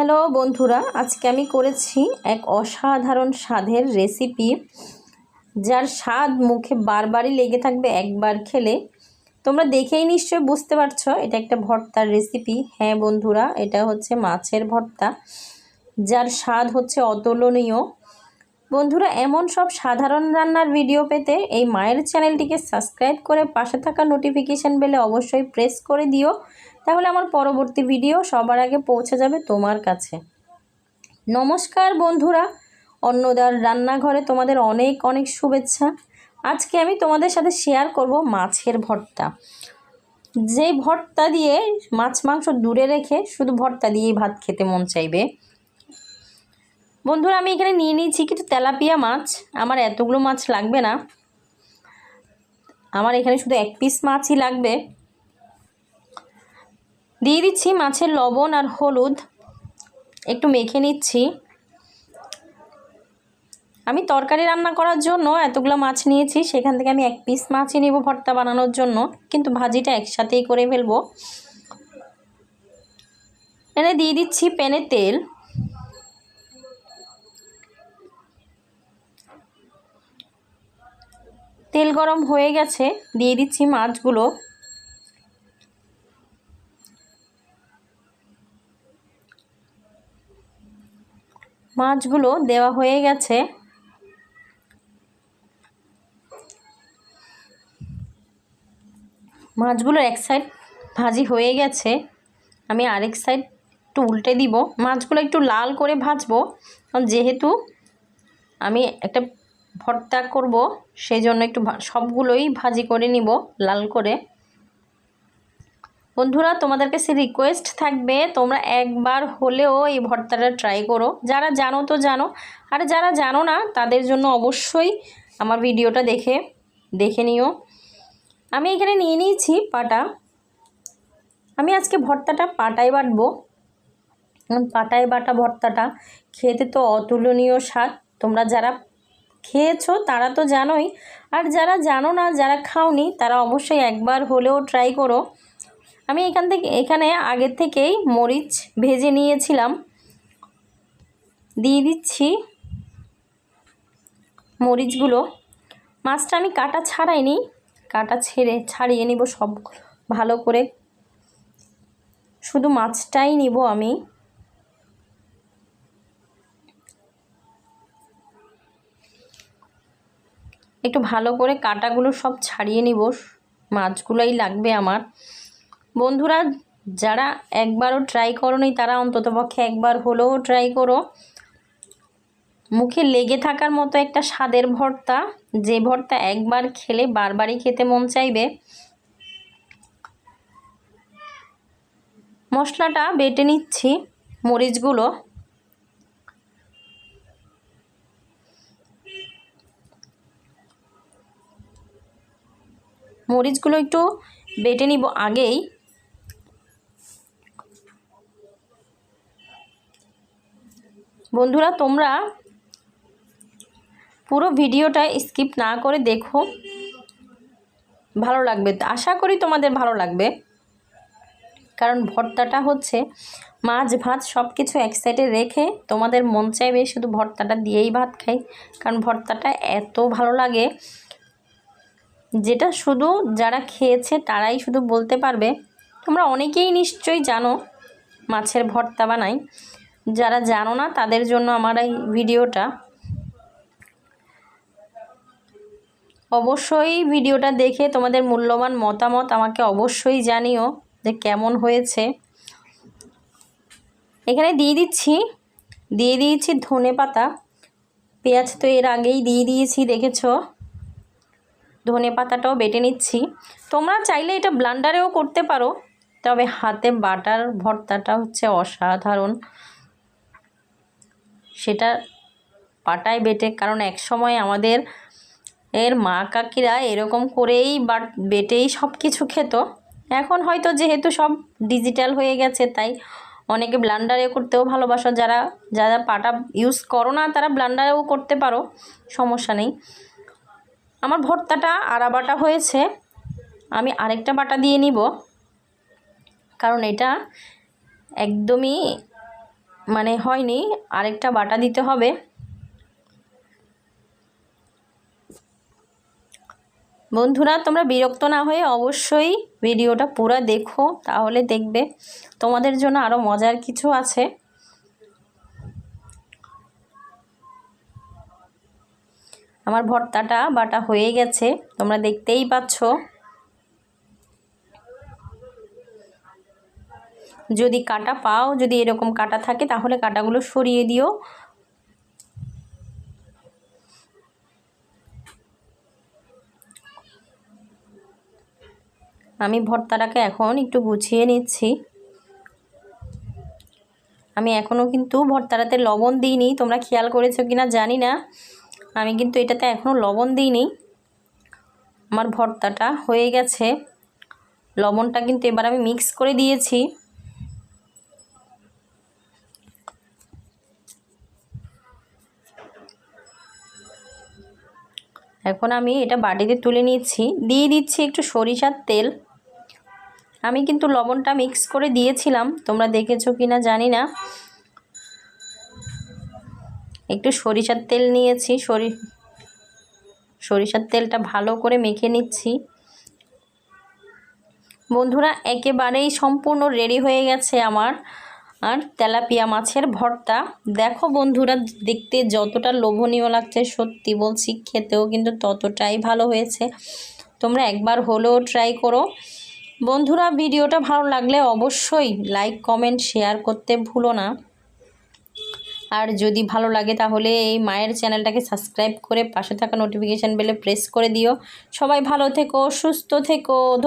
Hello বন্ধুরা, আজকে আমি করেছি এক অসাধারণ স্বাদের রেসিপি, যার স্বাদ মুখে বারবারই লেগে থাকবে একবার খেলে। তোমরা দেখেই নিশ্চয় বুঝতে পারছ, এটা একটা ভর্তার রেসিপি। হ্যাঁ বন্ধুরা, এটা হচ্ছে মাছের ভর্তা, যার স্বাদ হচ্ছে অতুলনীয়। বন্ধুরা, এমন সব সাধারণ রান্নার ভিডিও পেতে এই মায়ের চ্যানেলটিকে সাবস্ক্রাইব করে পাশে থাকা নোটিফিকেশান বেলে অবশ্যই প্রেস করে দিও। তাহলে আমার পরবর্তী ভিডিও সবার আগে পৌঁছে যাবে তোমার কাছে। নমস্কার বন্ধুরা, অন্নদার রান্নাঘরে তোমাদের অনেক অনেক শুভেচ্ছা। আজকে আমি তোমাদের সাথে শেয়ার করব মাছের ভর্তা। যে ভর্তা দিয়ে মাছ মাংস দূরে রেখে শুধু ভর্তা দিয়েই ভাত খেতে মন চাইবে বন্ধুরা, আমি এখানে নিয়ে নিয়েছি কিছু তেলাপিয়া মাছ। আমার এতগুলো মাছ লাগবে না। আমার এখানে শুধু এক পিস মাছই লাগবে। দিয়ে দিচ্ছি মাছের লবণ আর হলুদ। একটু মেখে নিচ্ছি। আমি তরকারি রান্না করার জন্য এতগুলো মাছ নিয়েছি। সেখান থেকে আমি এক পিস মাছই নেব ভর্তা বানানোর জন্য। কিন্তু ভাজিটা একসাথেই করে ফেলব। এনে দিয়ে দিচ্ছি প্যানে তেল। তেল গরম হয়ে গেছে, দিয়ে দিচ্ছি মাছগুলো। মাছগুলো দেওয়া হয়ে গেছে। মাছগুলোর এক সাইড ভাজি হয়ে গেছে। আমি আরেক সাইড একটু উল্টে দিব। মাছগুলো একটু লাল করে ভাজবো, কারণ যেহেতু আমি একটা ভর্তা করব সেই জন্য একটু সবগুলোই ভাজি করে নিব, লাল করে। বন্ধুরা তোমাদের কাছে রিকোয়েস্ট থাকবে, তোমরা একবার হলেও এই ভর্তাটা ট্রাই করো। যারা জানো তো জানো, আর যারা জানো না, তাদের জন্য অবশ্যই আমার ভিডিওটা দেখে দেখে নিও। আমি এখানে নিয়ে নিয়েছি পাটা। আমি আজকে ভর্তাটা পাটায় বাটবো। পাটায় বাটা ভর্তাটা, খেতে তো অতুলনীয় স্বাদ। তোমরা যারা খেয়েছো তারা তো জানোই। আর যারা জানো না, যারা খাওনি, তারা অবশ্যই একবার হলেও ট্রাই করো। আমি এখান থেকে, এখানে আগের থেকেই মরিচ ভেজে নিয়েছিলাম। দিয়ে দিচ্ছি মরিচগুলো। মাছটা আমি কাটা ছাড়াইনি, কাটা ছেড়ে ছাড়িয়ে নিব সব ভালো করে। শুধু মাছটাই নিব আমি। একটু ভালো করে কাটাগুলো সব ছাড়িয়ে নিব। মাছগুলোই লাগবে আমার। বন্ধুরা, যারা একবারও ট্রাই করোনি, তারা অন্ততপক্ষে একবার হলেও ট্রাই করো। মুখে লেগে থাকার মতো একটা স্বাদের ভর্তা। যে ভর্তা একবার খেলে বারবারই খেতে মন চাইবে। মশলাটা বেটে নিচ্ছি, মরিচগুলো। মরিচগুলো একটু বেটে নিব আগেই। বন্ধুরা, তোমরা পুরো ভিডিওটা স্কিপ না করে দেখো। ভালো লাগবে। আশা করি তোমাদের ভালো লাগবে। কারণ ভর্তাটা হচ্ছে মাছ, ভাত সব কিছু এক সাইডে রেখে তোমাদের মন চাইবে শুধু ভর্তাটা দিয়েই ভাত খাই। কারণ ভর্তাটা এত ভালো লাগে যেটা শুধু যারা খেয়েছে তারাই শুধু বলতে পারবে। তোমরা অনেকেই নিশ্চয়ই জানো মাছের ভর্তা বানাই। যারা জানো না তাদের জন্য আমার এই ভিডিওটা। অবশ্যই ভিডিওটা দেখে তোমাদের মূল্যবান মতামত আমাকে অবশ্যই জানিও যে কেমন হয়েছে। এখানে দিয়ে দিচ্ছি, দিয়ে দিয়েছি ধনে পাতা পেঁয়াজ তো এর আগেই দিয়ে দিয়েছি, দেখেছ? ধনে পাতাটাও বেটে নিচ্ছি। তোমরা চাইলে এটা ব্লান্ডারেও করতে পারো, তবে হাতে বাটার ভর্তাটা হচ্ছে অসাধারণ। সেটা পাটায় বেটে, কারণ এক সময় আমাদের এর মা কাকিরা এরকম করেই বাট, বেটেই সব কিছু খেত। এখন হয়তো যেহেতু সব ডিজিটাল হয়ে গেছে, তাই অনেকে ব্লান্ডারে করতেও ভালোবাসো। যারা যারা পাটা ইউজ করো না, তারা ব্লান্ডারেও করতে পারো, সমস্যা নেই। আমার ভর্তাটা আড়া বাটা হয়েছে। আমি আরেকটা বাটা দিয়ে নিব। কারণ এটা একদমই মানে হয়নি, আরেকটা বাটা দিতে হবে। বন্ধুরা, তোমরা বিরক্ত না হয়ে অবশ্যই ভিডিওটা পুরো দেখো, তাহলে দেখবে তোমাদের জন্য আরও মজার কিছু আছে। আমার ভর্তাটা বাটা হয়ে গেছে, তোমরা দেখতেই পাচ্ছ। যদি কাটা পাও, যদি এরকম কাটা থাকে, তাহলে কাটাগুলো সরিয়ে দিও। আমি ভর্তাটাকে এখন একটু গুছিয়ে নিচ্ছি। আমি এখনও কিন্তু ভর্তাটাতে লবণ দিইনি, তোমরা খেয়াল করেছ কি না জানি না। আমি কিন্তু এটাতে এখনও লবণ দিইনি। আমার ভর্তাটা হয়ে গেছে। লবণটা কিন্তু এবার আমি মিক্স করে দিয়েছি। এখন আমি এটা বাটিতে তুলে নিচ্ছি। দিয়ে দিচ্ছি একটু সরিষার তেল। আমি কিন্তু লবণটা মিক্স করে দিয়েছিলাম। তোমরা দেখেছ কি না জানি না। একটু সরিষার তেল নিয়েছি, সরি, সরিষার তেলটা ভালো করে মেখে নিচ্ছি। বন্ধুরা, একেবারেই সম্পূর্ণ রেডি হয়ে গেছে আমার, আর তেলাপিয়া মাছের ভর্তা। দেখো বন্ধুরা, দেখতে যতটা লোভনীয় লাগছে, সত্যি বলছি, খেতেও কিন্তু ততটাই ভালো হয়েছে। তোমরা একবার হলেও ট্রাই করো। বন্ধুরা, ভিডিওটা ভালো লাগলে অবশ্যই লাইক কমেন্ট শেয়ার করতে ভুলো না। আর যদি ভালো লাগে তাহলে এই মায়ের চ্যানেলটাকে সাবস্ক্রাইব করে পাশে থাকা নোটিফিকেশান বেলে প্রেস করে দিও। সবাই ভালো থেকো, সুস্থ থেকো